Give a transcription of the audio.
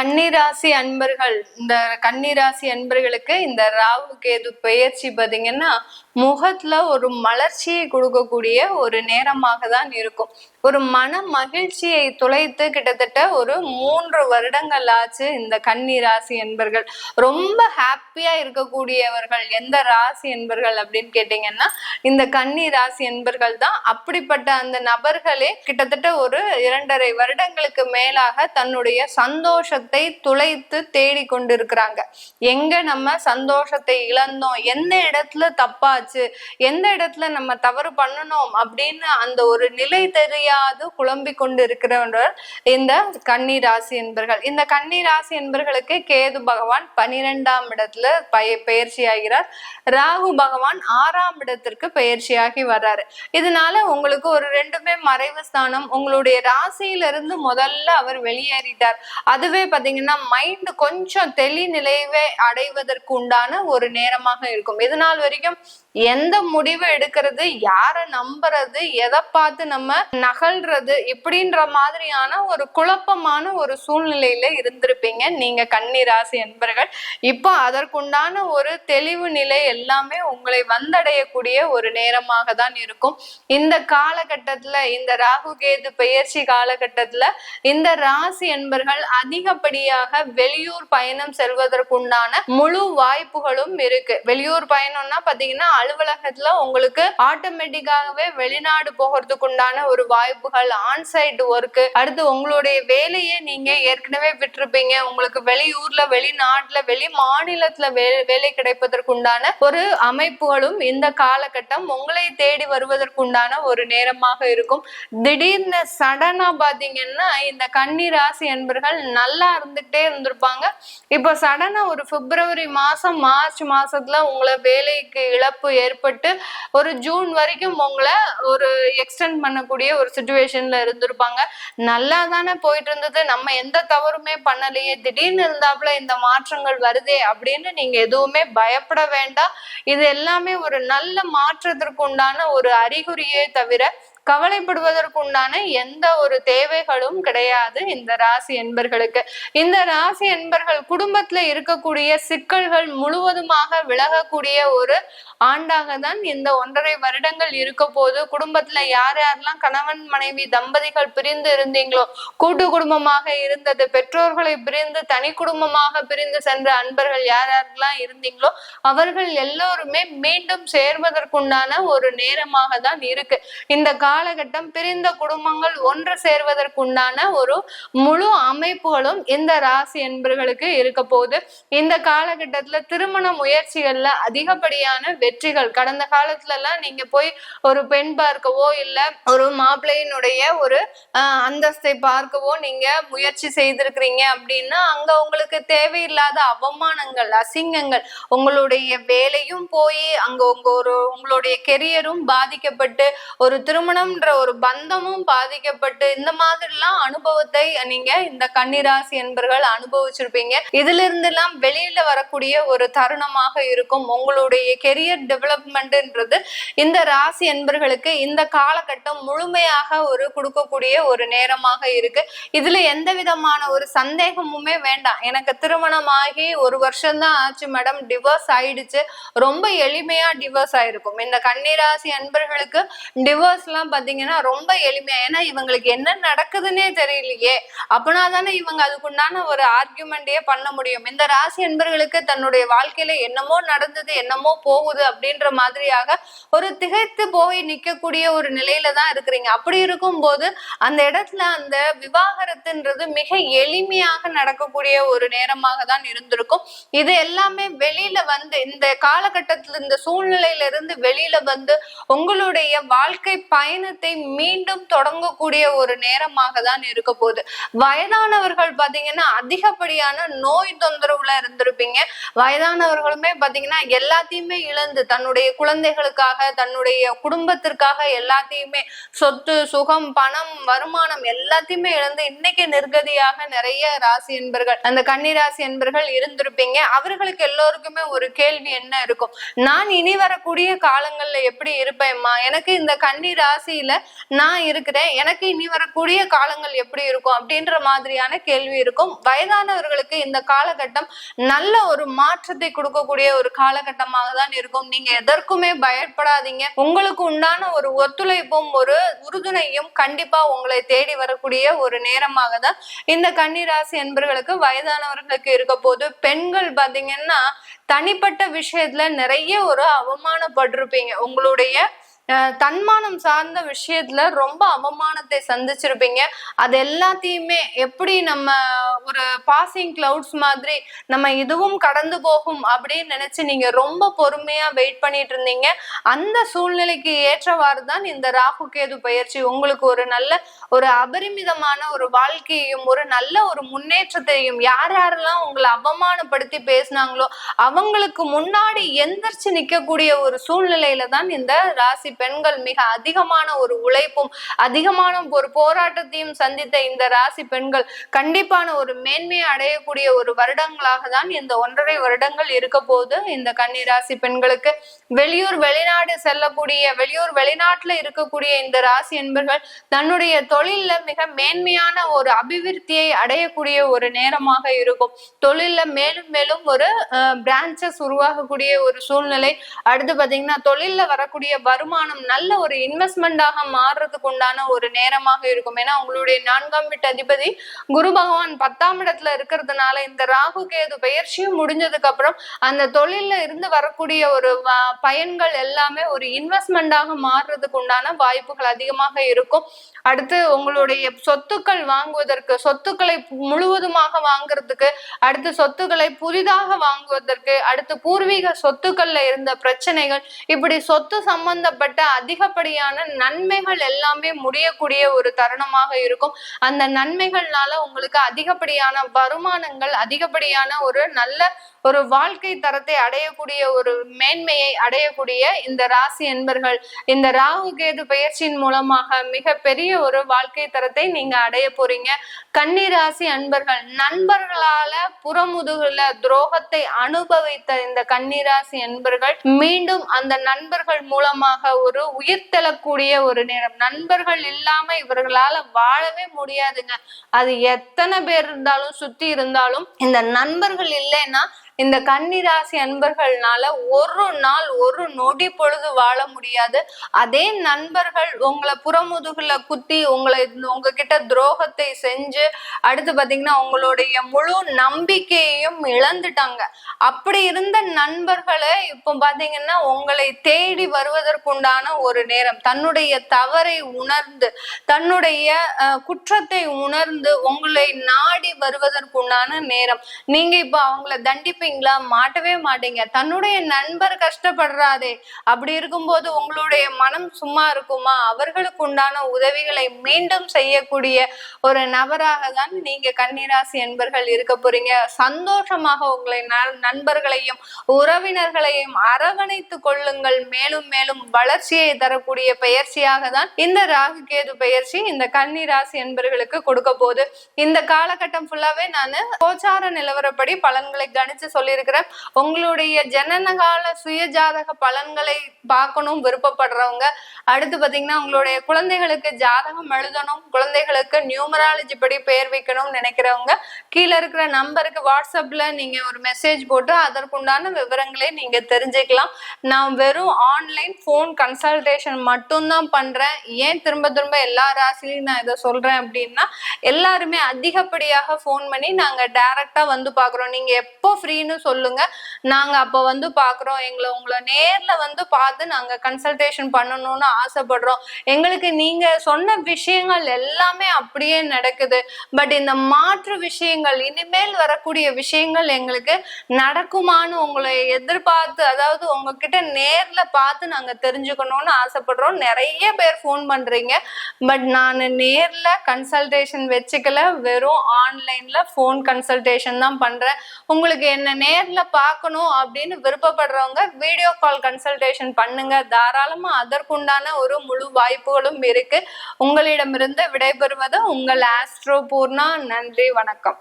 கன்னிராசி அன்பர்கள் இந்த கன்னிராசி அன்பர்களுக்கு இந்த ராகு கேது பெயர்ச்சி பாத்தீங்கன்னா முகத்துல ஒரு மலர்ச்சியை கொடுக்கக்கூடிய ஒரு நேரமாக தான் இருக்கும். ஒரு மன மகிழ்ச்சியை துளைத்து கிட்டத்தட்ட ஒரு மூன்று வருடங்கள் ஆச்சு இந்த கன்னி ராசி என்பர்கள். ரொம்ப ஹாப்பியா இருக்கக்கூடியவர்கள் எந்த ராசி என்பர்கள் அப்படின்னு கேட்டீங்கன்னா இந்த கன்னி ராசி என்பர்கள் தான் அப்படிப்பட்ட அந்த நபர்களே கிட்டத்தட்ட ஒரு இரண்டரை வருடங்களுக்கு மேலாக தன்னுடைய சந்தோஷத்தை துளைத்து தேடி கொண்டிருக்கிறாங்க எங்க நம்ம சந்தோஷத்தை இழந்தோம்? எந்த இடத்துல தப்பா தப்பாச்சு எந்த இடத்துல நம்ம தவறு பண்ணணும் அப்படின்னு அந்த ஒரு நிலை தெரியாது குழம்பி கொண்டு இருக்கிறவர் இந்த கன்னி ராசி என்பர்கள். இந்த கன்னி ராசி என்பர்களுக்கு கேது பகவான் பனிரெண்டாம் இடத்துல பய பயிற்சி ஆகிறார் ராகு பகவான் ஆறாம் இடத்திற்கு பயிற்சியாகி வர்றாரு. இதனால உங்களுக்கு ஒரு ரெண்டுமே மறைவு ஸ்தானம். உங்களுடைய ராசியிலிருந்து முதல்ல அவர் வெளியேறிட்டார். அதுவே பாத்தீங்கன்னா மைண்ட் கொஞ்சம் தெளி நிலைவே அடைவதற்கு உண்டான ஒரு நேரமாக இருக்கும். இதனால் நாள் வரைக்கும் எந்த முடிவு எடுக்கிறது யார நம்புறது எதை பார்த்து நம்ம நகல்றது இப்படின்ற மாதிரியான ஒரு குழப்பமான ஒரு சூழ்நிலையில இருந்திருப்பீங்க. நீங்க கன்னி ராசி என்பர்கள். இப்போ அதற்குண்டான ஒரு தெளிவு நிலை எல்லாமே உங்களை வந்தடையக்கூடிய ஒரு நேரமாக தான் இருக்கும். இந்த காலகட்டத்துல இந்த ராகு கேது பெயர்ச்சி காலகட்டத்துல இந்த ராசி என்பர்கள் அதிகப்படியாக வெளியூர் பயணம் செல்வதற்குண்டான முழு வாய்ப்புகளும் இருக்கு. வெளியூர் பயணம்னா பாத்தீங்கன்னா அலுவலகத்துல உங்களுக்கு ஆட்டோமேட்டிக்காகவே வெளிநாடு போகிறதுக்கு உண்டான ஒரு வாய்ப்புகள் ஆன்சைட் ஒர்க் அடுத்து உங்களுடைய வேலையை நீங்க ஏற்கனவே விட்டுருப்பீங்க. உங்களுக்கு வெளியூர்ல வெளிநாட்டுல வெளி மாநிலத்துல வே வேலை கிடைப்பதற்கு உண்டான ஒரு அமைப்புகளும் இந்த காலகட்டம் உங்களை தேடி வருவதற்குண்டான ஒரு நேரமாக இருக்கும். திடீர்னு சடனா பாத்தீங்கன்னா இந்த கன்னி ராசி என்பர்கள் நல்லா இருந்துகிட்டே இருந்திருப்பாங்க. இப்போ சடனா ஒரு பிப்ரவரி மாசம் மார்ச் மாசத்துல உங்களை வேலைக்கு இழப்பு ஏற்பட்டு ஒரு ஜூன் வரைக்கும் உங்களை ஒரு எக்ஸ்டெண்ட் பண்ணக்கூடிய ஒரு சுச்சுவேஷன்ல இருந்திருப்பாங்க. நல்லா தானே போயிட்டு இருந்தது நம்ம எந்த தவறுமே பண்ணலையே. திடீர்னு இருந்தாப்புல இந்த மாற்றங்கள் வருதே அப்படின்னு நீங்க எதுவுமே பயப்பட வேண்டாம். இது எல்லாமே ஒரு நல்ல மாற்றத்திற்கு உண்டான ஒரு அறிகுறியே தவிர கவலைப்படுவதற்குண்டான எந்த ஒரு தேவைகளும் கிடையாது இந்த ராசி என்பர்களுக்கு. இந்த ராசி என்பர்கள் குடும்பத்துல இருக்கக்கூடிய சிக்கல்கள் முழுவதுமாக விலகக்கூடிய ஒரு ஆண்டாக தான் இந்த ஒன்றரை வருடங்கள் இருக்க போது குடும்பத்துல யார் யாரெல்லாம் கணவன் மனைவி தம்பதிகள் பிரிந்து இருந்தீங்களோ கூட்டு குடும்பமாக இருந்தது பெற்றோர்களை பிரிந்து தனி குடும்பமாக பிரிந்து சென்ற அன்பர்கள் யார் யாரெல்லாம் இருந்தீங்களோ அவர்கள் எல்லோருமே மீண்டும் சேர்வதற்குண்டான ஒரு நேரமாக தான் இருக்கு. இந்த காலகட்டம் பிரிந்த குடும்பங்கள் ஒன்று சேர்வதற்குண்டான ஒரு முழு அமைப்புகளும் இந்த ராசி என்பர்களுக்கு இருக்க போகுது. இந்த காலகட்டத்துல திருமண முயற்சிகள்ல அதிகப்படியான வெற்றிகள் கடந்த காலத்துல எல்லாம் நீங்க போய் ஒரு பெண் பார்க்கவோ இல்ல ஒரு மாப்பிள்ளையினுடைய ஒரு அந்தஸ்தை பார்க்கவோ நீங்க முயற்சி செய்திருக்கிறீங்க அப்படின்னா அங்க உங்களுக்கு தேவையில்லாத அவமானங்கள் அசிங்கங்கள் உங்களுடைய வேலையும் போய் அங்க உங்க ஒரு உங்களுடைய கெரியரும் பாதிக்கப்பட்டு ஒரு திருமணம்ன்ற ஒரு பந்தமும் பாதிக்கப்பட்டு இந்த மாதிரிலாம் அனுபவத்தை நீங்க இந்த கன்னிராசி என்பர்கள் அனுபவிச்சிருப்பீங்க. இதுல இருந்து எல்லாம் வெளியில வரக்கூடிய ஒரு தருணமாக இருக்கும். உங்களுடைய கெரியர் டெவலப்மெண்ட்ன்றது இந்த ராசி என்பர்களுக்கு இந்த காலகட்டம் முழுமையாக ஒரு கொடுக்கக்கூடிய ஒரு நேரமாக இருக்கு. இதுல எந்த விதமான ஒரு சந்தேகமுமே வேண்டாம். எனக்கு திருமணமாகி ஒரு வருஷம் தான் ஆச்சு மேடம் டிவோர்ஸ் ஆயிடுச்சு. ரொம்ப எளிமையா டிவோர்ஸ் ஆயிருக்கும். இந்த கன்னிராசி அன்பர்களுக்கு டிவோர்ஸ் எல்லாம் பாத்தீங்கன்னா ரொம்ப எளிமையா ஏன்னா இவங்களுக்கு என்ன நடக்குதுன்னே தெரியலையே. அப்பனா தானே இவங்க அதுக்குண்டான ஒரு ஆர்கியூமெண்டே பண்ண முடியும். இந்த ராசி என்பர்களுக்கு தன்னுடைய வாழ்க்கையில என்னமோ நடந்தது என்னமோ போகுது அப்படின்ற மாதிரியாக ஒரு திகைத்து போய் நிக்கக்கூடிய ஒரு நிலையில தான் இருக்கிறீங்க. அப்படி இருக்கும்போது அந்த இடத்துல அந்த விவாகரத்துன்றது மிக எளிமையாக நடக்கக்கூடிய ஒரு நேரமாக தான் இருந்திருக்கும். இது எல்லாமே வெளியில வந்து இந்த காலகட்டத்துல இந்த சூழ்நிலையில இருந்து வெளியில வந்து உங்களுடைய வாழ்க்கை பயன் பயணத்தை மீண்டும் தொடங்கக்கூடிய ஒரு நேரமாக தான் இருக்க போகுது. வயதானவர்கள் பாத்தீங்கன்னா அதிகப்படியான நோய் தொந்தரவுல இருந்திருப்பீங்க. வயதானவர்களுமே பாத்தீங்கன்னா எல்லாத்தையுமே இழந்து தன்னுடைய குழந்தைகளுக்காக தன்னுடைய குடும்பத்திற்காக எல்லாத்தையுமே சொத்து சுகம் பணம் வருமானம் எல்லாத்தையுமே இழந்து இன்னைக்கு நிர்கதியாக நிறைய ராசி என்பர்கள் அந்த கன்னி ராசி என்பர்கள் இருந்திருப்பீங்க. அவர்களுக்கு எல்லோருக்குமே ஒரு கேள்வி என்ன இருக்கும்? நான் இனி வரக்கூடிய காலங்கள்ல எப்படி இருப்பேம்மா? எனக்கு இந்த கன்னி ராசி ராசியில நான் இருக்கிறேன் எனக்கு இனி வரக்கூடிய காலங்கள் எப்படி இருக்கும் அப்படின்ற மாதிரியான கேள்வி இருக்கும். வயதானவர்களுக்கு இந்த காலகட்டம் நல்ல ஒரு மாற்றத்தை கொடுக்கக்கூடிய ஒரு காலகட்டமாக தான் இருக்கும். நீங்க எதற்குமே பயப்படாதீங்க. உங்களுக்கு உண்டான ஒரு ஒத்துழைப்பும் ஒரு உறுதுணையும் கண்டிப்பா உங்களை தேடி வரக்கூடிய ஒரு நேரமாக தான் இந்த கன்னிராசி என்பர்களுக்கு வயதானவர்களுக்கு இருக்க போது. பெண்கள் பாத்தீங்கன்னா தனிப்பட்ட விஷயத்துல நிறைய ஒரு அவமானப்பட்டிருப்பீங்க. உங்களுடைய தன்மானம் சார்ந்த விஷயத்துல ரொம்ப அவமானத்தை சந்திச்சிருப்பீங்க. அது எல்லாத்தையுமே எப்படி நம்ம ஒரு பாசிங் கிளவுட்ஸ் மாதிரி நம்ம இதுவும் கடந்து போகும் அப்படின்னு நினைச்சு நீங்க ரொம்ப பொறுமையா வெயிட் பண்ணிட்டு இருந்தீங்க. அந்த சூழ்நிலைக்கு ஏற்றவாறு தான் இந்த ராகு கேது பயிற்சி உங்களுக்கு ஒரு நல்ல ஒரு அபரிமிதமான ஒரு வாழ்க்கையையும் ஒரு நல்ல ஒரு முன்னேற்றத்தையும் யார் யாரெல்லாம் உங்களை அவமானப்படுத்தி பேசினாங்களோ அவங்களுக்கு முன்னாடி எந்திரிச்சு நிக்கக்கூடிய ஒரு சூழ்நிலையில தான் இந்த ராசி பெண்கள் மிக அதிகமான ஒரு உழைப்பும் அதிகமான ஒரு போராட்டத்தையும் சந்தித்த இந்த ராசி பெண்கள் கண்டிப்பான ஒரு மேன்மையை அடையக்கூடிய ஒரு வருடங்களாக தான் இந்த ஒன்றரை வருடங்கள் இருக்க போது இந்த கன்னி ராசி பெண்களுக்கு வெளியூர் வெளிநாடு செல்லக்கூடிய வெளியூர் வெளிநாட்டுல இருக்கக்கூடிய இந்த ராசி என்பர்கள் தன்னுடைய தொழில்ல மிக மேன்மையான ஒரு அபிவிருத்தியை அடையக்கூடிய ஒரு நேரமாக இருக்கும். தொழில்ல மேலும் மேலும் ஒரு பிரான்ச்சஸ் உருவாகக்கூடிய ஒரு சூழ்நிலை. அடுத்து பாத்தீங்கன்னா தொழில்ல வரக்கூடிய வருமானம் வருமானம் நல்ல ஒரு இன்வெஸ்ட்மெண்டாக மாறுறதுக்கு உண்டான ஒரு நேரமாக இருக்கும். ஏன்னா உங்களுடைய நான்காம் வீட்டு அதிபதி குரு பகவான் பத்தாம் இடத்துல இருக்கிறதுனால இந்த ராகு கேது பயிற்சியும் முடிஞ்சதுக்கு அப்புறம் அந்த தொழில்ல இருந்து வரக்கூடிய ஒரு பயன்கள் எல்லாமே ஒரு இன்வெஸ்ட்மெண்டாக மாறுறதுக்கு உண்டான வாய்ப்புகள் அதிகமாக இருக்கும். அடுத்து உங்களுடைய சொத்துக்கள் வாங்குவதற்கு சொத்துக்களை முழுவதுமாக வாங்குறதுக்கு அடுத்து சொத்துக்களை புதிதாக வாங்குவதற்கு அடுத்து பூர்வீக சொத்துக்கள்ல இருந்த பிரச்சனைகள் இப்படி சொத்து சம்பந்தப்பட்ட அதிகப்படியான நன்மைகள் எல்லாமே முடியக்கூடிய ஒரு தருணமாக இருக்கும். அந்த நன்மைகள்னால உங்களுக்கு அதிகப்படியான வருமானங்கள் அதிகப்படியான ஒரு நல்ல ஒரு வாழ்க்கை தரத்தை அடையக்கூடிய ஒரு மேன்மையை அடையக்கூடிய இந்த ராசி என்பர்கள் இந்த ராகு கேது பயிற்சியின் மூலமாக மிக பெரிய ஒரு வாழ்க்கை தரத்தை நீங்க அடைய போறீங்க. கன்னி ராசி அன்பர்கள் நண்பர்களால புறமுதுகுல துரோகத்தை அனுபவித்த இந்த கன்னிராசி அன்பர்கள் மீண்டும் அந்த நண்பர்கள் மூலமாக ஒரு உயிர் தெளக்கூடிய ஒரு நேரம். நண்பர்கள் இல்லாம இவர்களால வாழவே முடியாதுங்க. அது எத்தனை பேர் இருந்தாலும் சுத்தி இருந்தாலும் இந்த நண்பர்கள் இல்லைன்னா இந்த கன்னிராசி அன்பர்கள்னால ஒரு நாள் ஒரு நொடி பொழுது வாழ முடியாது. அதே நண்பர்கள் உங்களை புறமுதுகுல குத்தி உங்களை உங்ககிட்ட துரோகத்தை செஞ்சு அடுத்து பாத்தீங்கன்னா உங்களுடைய முழு நம்பிக்கையையும் இழந்துட்டாங்க. அப்படி இருந்த நண்பர்களை இப்போ பாத்தீங்கன்னா உங்களை தேடி வருவதற்குண்டான ஒரு நேரம். தன்னுடைய தவறை உணர்ந்து தன்னுடைய குற்றத்தை உணர்ந்து உங்களை நாடி வருவதற்குண்டான நேரம். நீங்க இப்ப அவங்கள தண்டிப்பீங்க. மாட்டீங்களா? மாட்டவே மாட்டீங்க. தன்னுடைய நண்பர் கஷ்டப்படுறாதே. அப்படி இருக்கும்போது உங்களுடைய மனம் சும்மா இருக்குமா? அவர்களுக்கு உண்டான உதவிகளை மீண்டும் செய்யக்கூடிய ஒரு நபராக தான் நீங்க கன்னிராசி என்பர்கள் இருக்க போறீங்க. சந்தோஷமாக உங்களை நண்பர்களையும் உறவினர்களையும் அரவணைத்து கொள்ளுங்கள். மேலும் மேலும் வளர்ச்சியை தரக்கூடிய பயிற்சியாக தான் இந்த ராகு கேது பயிற்சி இந்த கன்னிராசி என்பர்களுக்கு கொடுக்க போகுது. இந்த காலகட்டம் ஃபுல்லாவே நான் கோச்சார நிலவரப்படி பலன்களை கணிச்சு சொல்லியிருக்கிறேன். உங்களுடைய ஜனனகால சுயஜாதக பலன்களை பார்க்கணும் விருப்பப்படுறவங்க. அடுத்து பாத்தீங்கன்னா உங்களுடைய குழந்தைகளுக்கு ஜாதகம் எழுதணும் குழந்தைகளுக்கு நியூமராலஜி படி பெயர் வைக்கணும்னு நினைக்கிறவங்க கீழே இருக்கிற நம்பருக்கு வாட்ஸ்அப்ல நீங்க ஒரு மெசேஜ் போட்டு அதற்குண்டான விவரங்களை நீங்க தெரிஞ்சுக்கலாம். நான் வெறும் ஆன்லைன் ஃபோன் கன்சல்டேஷன் மட்டும்தான் பண்றேன். ஏன் திரும்ப திரும்ப எல்லா ராசிலையும் நான் இதை சொல்றேன் அப்படின்னா எல்லாருமே அதிகப்படியாக ஃபோன் பண்ணி நாங்க டைரக்டா வந்து பாக்குறோம் நீங்க எப்போ ஃப்ரீன்னு அப்படின்னு சொல்லுங்க. நாங்க அப்ப வந்து பாக்குறோம். எங்களை உங்களை நேர்ல வந்து பார்த்து நாங்க கன்சல்டேஷன் பண்ணணும்னு ஆசைப்படுறோம். எங்களுக்கு நீங்க சொன்ன விஷயங்கள் எல்லாமே அப்படியே நடக்குது. பட் இந்த மாற்று விஷயங்கள் இனிமேல் வரக்கூடிய விஷயங்கள் எங்களுக்கு நடக்குமான்னு உங்களை எதிர்பார்த்து அதாவது உங்ககிட்ட நேர்ல பார்த்து நாங்க தெரிஞ்சுக்கணும்னு ஆசைப்படுறோம். நிறைய பேர் ஃபோன் பண்றீங்க. பட் நான் நேர்ல கன்சல்டேஷன் வச்சுக்கல. வெறும் ஆன்லைன்ல ஃபோன் கன்சல்டேஷன் தான் பண்றேன். உங்களுக்கு என்ன நேர்ல பார்க்கணும் அப்படின்னு விருப்பப்படுறவங்க வீடியோ கால் கன்சல்டேஷன் பண்ணுங்க. தாராளமா அதற்குண்டான ஒரு முழு வாய்ப்புகளும் இருக்கு. உங்களிடமிருந்து விடைபெறுவது உங்கள் ஆஸ்ட்ரோ பூர்ணா நன்றி வணக்கம்.